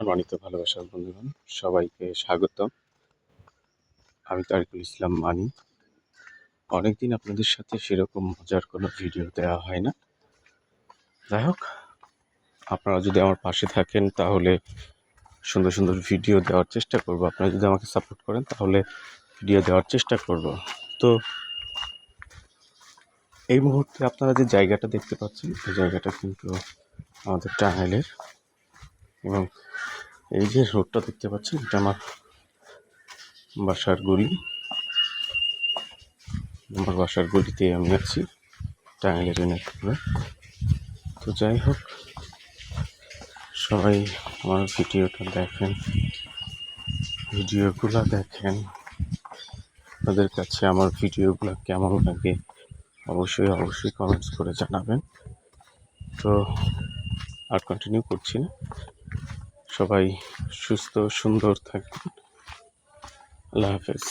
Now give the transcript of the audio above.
সম্মানিত ভালোবাসার বন্ধুগণ, সবাইকে স্বাগতম। আমি তারিকুল ইসলাম মানি। অনেকদিন আপনাদের সাথে সেরকম মজার কোনো ভিডিও দেওয়া হয় না। যাই হোক, আপনারা যদি আমার পাশে থাকেন, তাহলে সুন্দর সুন্দর ভিডিও দেওয়ার চেষ্টা করব। আপনারা যদি আমাকে সাপোর্ট করেন, তাহলে ভিডিও দেওয়ার চেষ্টা করব। তো এই মুহূর্তে আপনারা যে জায়গাটা দেখতে পাচ্ছেন, এই জায়গাটা কিন্তু আমাদের টাঙ্গাইলের এবং এই যে রোডটা দেখতে পাচ্ছেন, এটা আমার বাসার গলি। আমার বাসার গলিতে আমি আছি, টাঙ্গাইলের এনায়তপুরে তো যাই হোক, সবাই আমার ভিডিওটা দেখেন, ভিডিওগুলো দেখেন। আপনাদের কাছে আমার ভিডিওগুলো কেমন লাগে, অবশ্যই অবশ্যই কমেন্টস করে জানাবেন। তো আর কন্টিনিউ করছি না। সবাই সুস্থ সুন্দর থাকবেন। আল্লাহ হাফেজ।